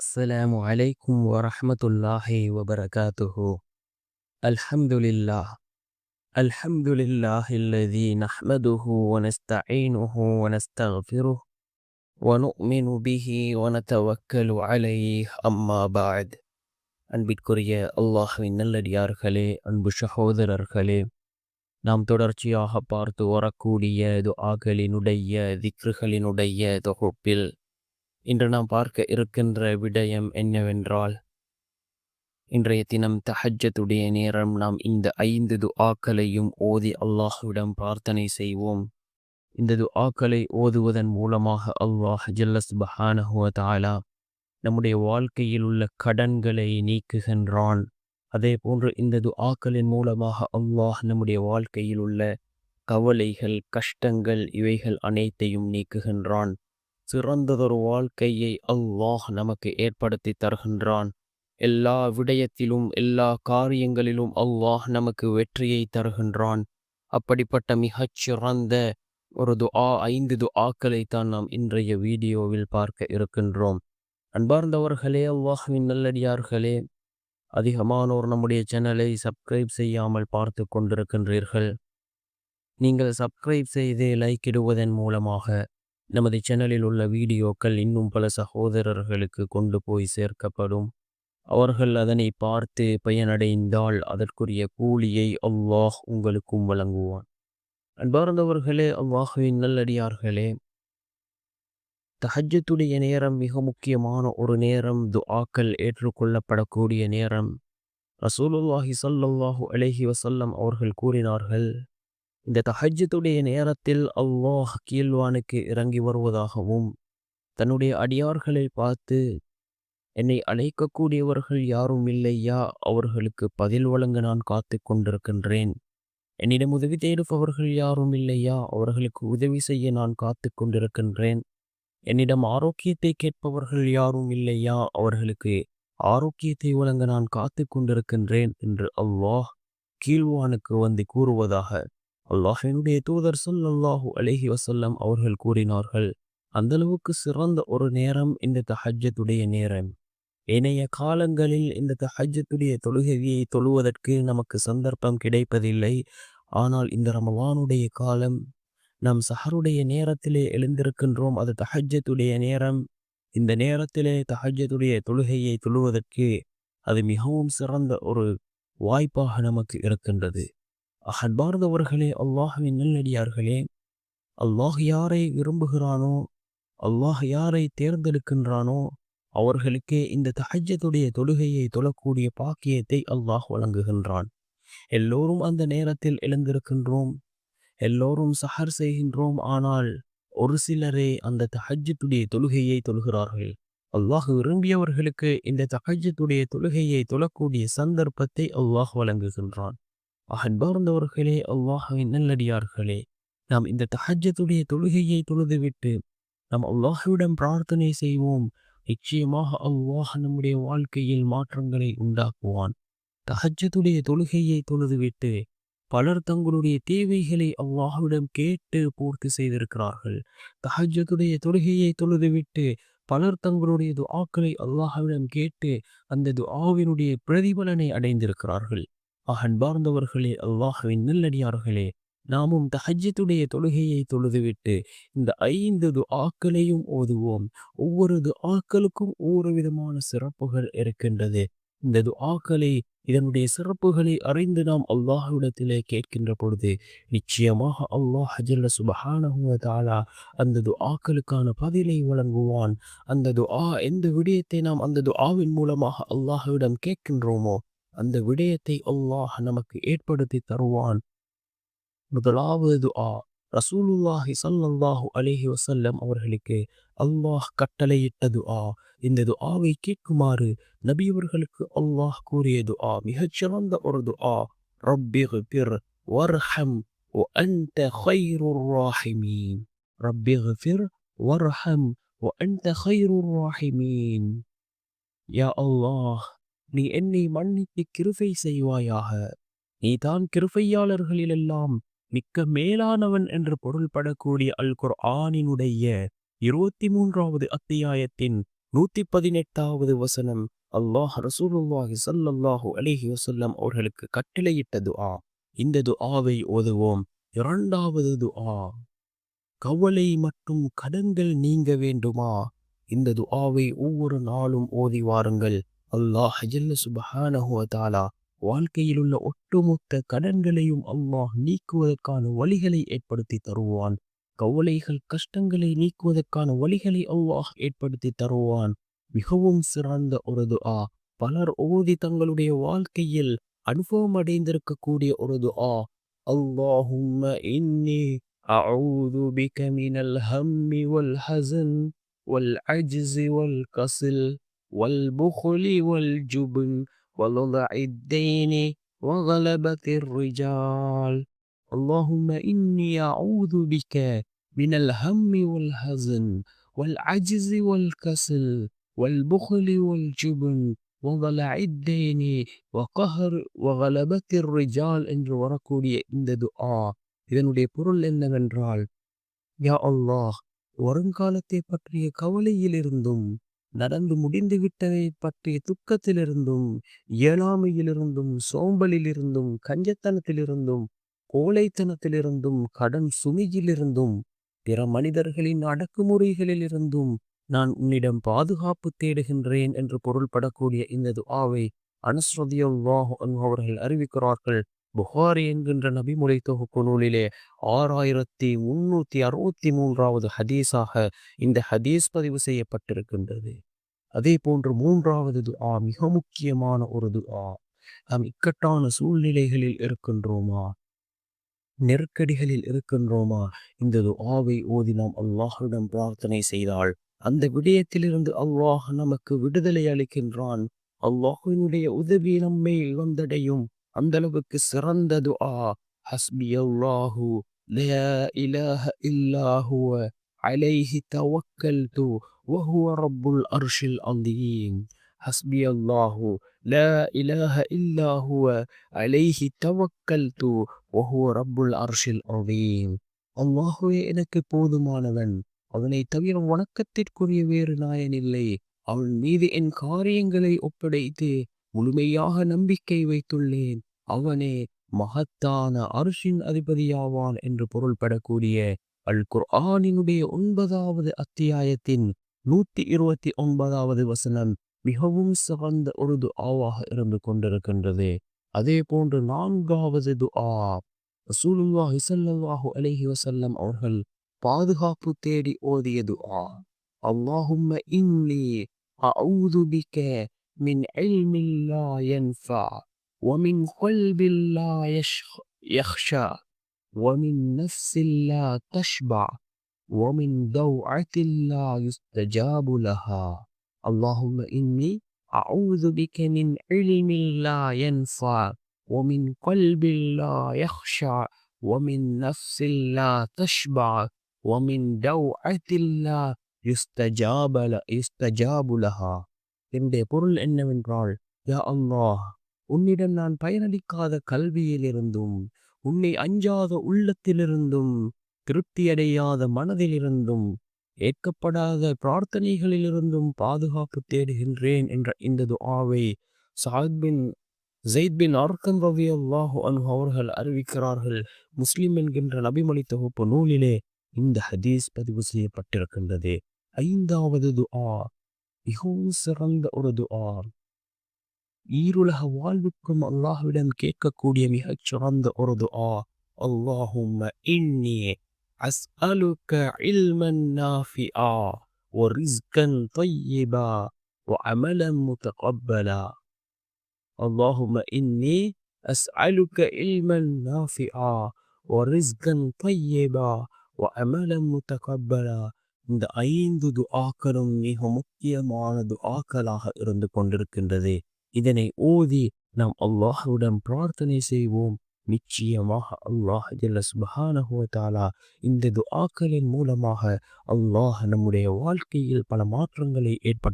السلام عليكم ورحمة الله وبركاته الحمد لله الحمد لله الذي نحمده ونستعينه ونستغفره ونؤمن به ونتوكل عليه أما بعد அன்பிற்குரிய அல்லாஹ்வின் நல்லடியார்களே அன்பு சகோதரர்களே நாம் தொடர்ச்சியாக பார்த்து வரக்கூடிய துஆகளினுடைய திக்ருகளினுடைய தொகுப்பில் இன்று நாம் பார்க்க இருக்கின்ற விடயம் என்னவென்றால் இன்றைய தினம் தஹஜ்ஜத்துடைய நேரம் நாம் இந்த ஐந்து துஆக்களையும் ஓதி அல்லாஹுவிடம் பிரார்த்தனை செய்வோம். இந்த துஆக்களை ஓதுவதன் மூலமாக அல்லாஹ் ஜல்லஸ் பஹானஹுவ தாலா நம்முடைய வாழ்க்கையில் உள்ள கடன்களை நீக்குகின்றான். அதே போன்று இந்த துஆக்களின் மூலமாக அல்லாஹ் நம்முடைய வாழ்க்கையில் உள்ள கவலைகள் கஷ்டங்கள் இவைகள் அனைத்தையும் நீக்குகின்றான். சிறந்ததொரு வாழ்க்கையை அல்லாஹ் நமக்கு ஏற்படுத்தி தருகின்றான். எல்லா விடயத்திலும் எல்லா காரியங்களிலும் அல்லாஹ் நமக்கு வெற்றியை தருகின்றான். அப்படிப்பட்ட மிகச் சிறந்த ஒரு துஆ ஐந்து துஆக்களை தான் நாம் இன்றைய வீடியோவில் பார்க்க இருக்கின்றோம். அன்பார்ந்தவர்களே அல்லாஹ்வின் நல்லடியார்களே அதிகமானோர் நம்முடைய சேனலை சப்ஸ்கிரைப் செய்யாமல் பார்த்து கொண்டிருக்கின்றீர்கள். நீங்கள் சப்ஸ்கிரைப் செய்து லைக் இடுவதன் மூலமாக நமது சேனலில் உள்ள வீடியோக்கள் இன்னும் பல சகோதரர்களுக்கு கொண்டு போய் சேர்க்கப்படும். அவர்கள் அதனை பார்த்து பயனடைந்தால் அதற்குரிய கூலியை அவ்வாஹ் உங்களுக்கும் வழங்குவான். அன்பார்ந்தவர்களே அவ்வாஹுவின் நல்லடியார்களே. தஹஜத்துடைய நேரம் மிக முக்கியமான ஒரு நேரம். துஆக்கள் ஏற்றுக்கொள்ளப்படக்கூடிய நேரம். ரசூலுல்லாஹி சல்லாஹூ அலஹி வசல்லம் அவர்கள் கூறினார்கள் இந்த தஹஜத்துடைய நேரத்தில் அல்லாஹ் கீழ்வானுக்கு இறங்கி வருவதாகவும் தன்னுடைய அடியார்களை பார்த்து என்னை அழைக்கக்கூடியவர்கள் யாரும் இல்லையா? அவர்களுக்கு பதில் வழங்க நான் காத்து கொண்டிருக்கின்றேன். என்னிடம் உதவி தேடுபவர்கள் யாரும் இல்லையா? அவர்களுக்கு உதவி செய்ய நான் காத்து கொண்டிருக்கின்றேன். என்னிடம் ஆரோக்கியத்தை கேட்பவர்கள் யாரும் இல்லையா? அவர்களுக்கு ஆரோக்கியத்தை வழங்க நான் காத்து கொண்டிருக்கின்றேன் என்று அல்லாஹ் கீழ்வானுக்கு வந்து கூறுவதாக அல்லாஹினுடைய தூதர் சொல்லல்லாஹு அலஹி வசல்லம் அவர்கள் கூறினார்கள் அந்த அளவுக்கு சிறந்த ஒரு நேரம் இந்த தஹஜத்துடைய நேரம். இணைய காலங்களில் இந்த தஹஜத்துடைய தொழுகையை தொழுவதற்கு நமக்கு சந்தர்ப்பம் கிடைப்பதில்லை. ஆனால் இந்த ரமவானுடைய காலம் நாம் சஹருடைய நேரத்திலே எழுந்திருக்கின்றோம் அது தஹஜத்துடைய நேரம். இந்த நேரத்திலே தஹஜத்துடைய தொழுகையை தொழுவதற்கு அது மிகவும் சிறந்த ஒரு வாய்ப்பாக நமக்கு இருக்கின்றது. அன்பார்ந்தவர்களே அல்லாஹுவின் நல்லடியார்களே. அல்லாஹ் யாரை விரும்புகிறானோ அல்லாஹ் யாரை தேர்ந்தெடுக்கின்றானோ அவர்களுக்கே இந்த தஹஜத்துடைய தொழுகையை தொழக்கூடிய பாக்கியத்தை அல்லாஹ் வழங்குகின்றான். எல்லோரும் அந்த நேரத்தில் எழுந்திருக்கின்றோம் எல்லோரும் சஹர் செய்கின்றோம் ஆனால் ஒரு சிலரே அந்த தஹஜத்துடைய தொழுகையை தொழுகிறார்கள். அல்லாஹ் விரும்பியவர்களுக்கு இந்த தஹஜத்துடைய தொழுகையை தொழக்கூடிய சந்தர்ப்பத்தை அல்லாஹ் வழங்குகின்றான். அன்பார்ந்தவர்களே அல்லாஹுவின் நல்லடியார்களே நாம் இந்த தஹஜத்துடைய தொழுகையை தொழுதுவிட்டு நாம் அல்லாஹுவிடம் பிரார்த்தனை செய்வோம். நிச்சயமாக அல்லாஹ் நம்முடைய வாழ்க்கையில் மாற்றங்களை உண்டாக்குவான். தஹஜத்துடைய தொழுகையை தொழுதுவிட்டு பலர் தங்களுடைய தேவைகளை அல்லாஹுவிடம் கேட்டு பூர்த்தி செய்திருக்கிறார்கள். தஹஜத்துடைய தொழுகையை தொழுதுவிட்டு பலர் தங்களுடைய துஆக்களை அல்லாஹ்விடம் கேட்டு அந்த துஆவினுடைய பிரதிபலனை அடைந்திருக்கிறார்கள். அன்பார்ந்தவர்களே அல்லாஹுவின் நல்லடியார்களே நாமும் தஹஜத்துடைய தொழுகையை தொழுதுவிட்டு இந்த ஐந்து ஆக்களையும் ஓதுவோம். ஒவ்வொரு துஆக்களுக்கும் ஒவ்வொரு விதமான சிறப்புகள் இருக்கின்றது. இந்த துஆக்களை இதனுடைய சிறப்புகளை அறிந்து நாம் அல்லாஹ்விடத்திலே கேட்கின்ற பொழுது நிச்சயமாக அல்லாஹ் ஜல்ல சுபஹானஹுவ தாலா அந்த துஆக்களுக்கான பதிலை வழங்குவான். அந்த துஆ எந்த விடயத்தை நாம் அந்த துஆவின் மூலமாக அல்லாஹ்விடம் கேட்கின்றோமோ அந்த விடயத்தை அல்லாஹ் நமக்கு ஏற்படுத்தி தருவான் முதலாவது துஆ ரசூலுல்லாஹி சல்லல்லாஹு அலேஹி வசல்லம் அவர்களுக்கு அல்லாஹ் கட்டளையிட்ட துஆ இந்த துஆவை கேட்குமாறு நபியவர்களுக்கு அல்லாஹ் கூறிய துஆ மிகச்சிறந்த ஒரு துஆ ரப்பி பிர் வர்ஹம் وأنت خير الراحمين رب اغفر وارحم وأنت خير الراحمين يا الله நீ என்னை மன்னித்து கிருபை செய்வாயாக. நீதான் கிருபையாளர்களிலெல்லாம் மிக்க மேலானவன் என்று பொருள்படக்கூடிய அல் குர் ஆனினுடைய இருபத்தி மூன்றாவது அத்தியாயத்தின் நூத்தி பதினெட்டாவது வசனம் அல்லாஹ் ரசூலுல்லாஹி ஸல்லல்லாஹு அலிஹி வசல்லம் அவர்களுக்கு கட்டளையிட்ட துஆ. இந்த துஆவை ஓதுவோம். இரண்டாவது துஆ. கவலை மற்றும் கடன்கள் நீங்க வேண்டுமா? இந்த துஆவை ஒவ்வொரு நாளும் ஓதி வாருங்கள். அல்லாஹ் ஜல்ல சுபஹானஹு வ தஆலா வாழ்க்கையில் உள்ள ஒட்டுமொத்த கடன்களையும் அல்லாஹ் நீக்குவதற்கான வழிகளை ஏற்படுத்தி தருவான் கவலைகள் கஷ்டங்களை நீக்குவதற்கான வழிகளை அல்லாஹ் ஏற்படுத்தி தருவான் மிகவும் சிறந்த ஒரு துஆ பலர் ஓதி தங்களுடைய வாழ்க்கையில் அனுபவம் அடைந்திருக்கக்கூடிய ஒரு துஆ அல்லாஹும்ம இன்னி أعوذ بك من الهم والحزن والعجز والكسل والبخل والجبن وضلع الدين وغلبة الرجال اللهم إني أعوذ بك من الهم والحزن والعجز والكسل والبخل والجبن وضلع الدين وقهر وغلبة الرجال என்று வரக்கூடிய இந்த துஆ இதனுடைய பொருள் என்னவென்றால் யா அல்லாஹ் வருங்காலத்தை பற்றிய கவலையிலிருந்தும் நடந்து முடிந்துவிட்டதை பற்றிய துக்கத்திலிருந்தும் இயலாமையிலிருந்தும் சோம்பலிலிருந்தும் கஞ்சத்தனத்திலிருந்தும் கோழைத்தனத்திலிருந்தும் கடன் சுமையிலிருந்தும் பிற மனிதர்களின் அடக்குமுறைகளிலிருந்தும் நான் உன்னிடம் பாதுகாப்பு தேடுகின்றேன் என்று பொருள்படக்கூடிய இந்த துஆவை அனஸ் அவர்கள் அறிவிக்கிறார்கள். புகாரி என்கின்ற நபிமொழி தொகுப்பு நூலிலே ஆறாயிரத்தி முன்னூத்தி அறுபத்தி மூன்றாவது ஹதீஸாக இந்த ஹதீஸ் பதிவு செய்யப்பட்டிருக்கின்றது. அதே போன்று மூன்றாவது துஆ மிக முக்கியமான ஒரு துஆ நாம் இக்கட்டான சூழ்நிலைகளில் இருக்கின்றோமா? நெருக்கடிகளில் இருக்கின்றோமா? இந்த துஆவை ஓதி நாம் அல்லாஹ்விடம் பிரார்த்தனை செய்தால் அந்த விடயத்திலிருந்து அல்லாஹ் நமக்கு விடுதலை அளிக்கின்றான். அல்லாஹுவினுடைய உதவி நம்மை வந்தடையும். அந்த அளவுக்கு சிறந்த துஆ ஹஸ்பி அல்லாஹு லா இலாஹ இல்லா ஹுவ அலைஹி தவக்கல்து وهو رب العرش العظيم حسبي الله لا إله إلا هو عليه توكلت وهو رب العرش العظيم அல்லாஹுவே எனக்கு போதுமானவன் அவனை தவிர வணக்கத்திற்குரிய வேறு நாயன் இல்லை அவன் மீது என் காரியங்களை ஒப்படைத்து முழுமையாக நம்பிக்கை வைத்துள்ளேன். அவனே மகத்தான அரிசின் அதிபதியாவான் என்று பொருள்படக்கூடிய அல் குர்ஆனினுடைய ஒன்பதாவது அத்தியாயத்தின் நூத்தி இருபத்தி ஒன்பதாவது வசனம் மிகவும் சிறந்த ஒரு துஆவாக இருந்து கொண்டிருக்கின்றது. அதே போன்று நான்காவது துஆ ரசூலுல்லாஹி ஸல்லல்லாஹு அலைஹி வஸல்லம் அவர்கள் பாதுகாப்பு தேடி ஓதிய துஆ. அல்லாஹும்ம இன்னி அஊது பிக من علم لا ينفع ومن قلب لا يخشى ومن نفس لا تشبع ومن دوعة لا يستجاب لها. اللهم إني أعوذ بك من علم لا ينفع ومن قلب لا يخشع ومن نفس لا تشبع ومن دوعة لا يستجاب, يستجاب لها. என்னுடைய பொருள் என்னவென்றால் யா அல்லாஹ் உன்னிடம் நான் பயனளிக்காத கல்வியிலிருந்தும் உன்னை அஞ்சாத உள்ளத்திலிருந்தும் திருப்தியடையாத மனதிலிருந்தும் ஏற்கப்படாத பிரார்த்தனைகளிலிருந்தும் பாதுகாப்பு தேடுகின்றேன் என்ற இந்த துஆவை சாத் பின் ஜெயித் பின் அர்க்கம் ரவி அல்லாஹு அன்ஹு அவர்கள் அறிவிக்கிறார்கள். முஸ்லிம் என்கின்ற நபிமொழி தொகுப்பு நூலிலே இந்த ஹதீஸ் பதிவு செய்யப்பட்டிருக்கின்றது. ஐந்தாவது துஆ மிகவும் சிறந்த ஒரு துஆ ஈருலக வாழ்வுக்கும் அல்லாஹ்விடம் கேட்கக்கூடிய மிகச் சிறந்த ஒரு துஆ அல்லாஹும்ம இன்னி அஸ்அலுக இல்மன் நாஃபிஆ ورزقا طيبا وعملا متقبلا اللهم إني أسألك علما نافعا ورزقا طيبا وعملا متقبلا இந்த ஐந்து துஆக்களும் மிக முக்கியமான துஆக்களாக இருந்து கொண்டிருக்கின்றது. இதனை ஓதி நாம் அல்லாஹுடன் பிரார்த்தனை செய்வோம். நிச்சயமாக அல்லாஹ் ஜல்ல இந்த துஆக்களின் மூலமாக அல்லாஹ் நம்முடைய வாழ்க்கையில் பல மாற்றங்களை ஏற்படுத்த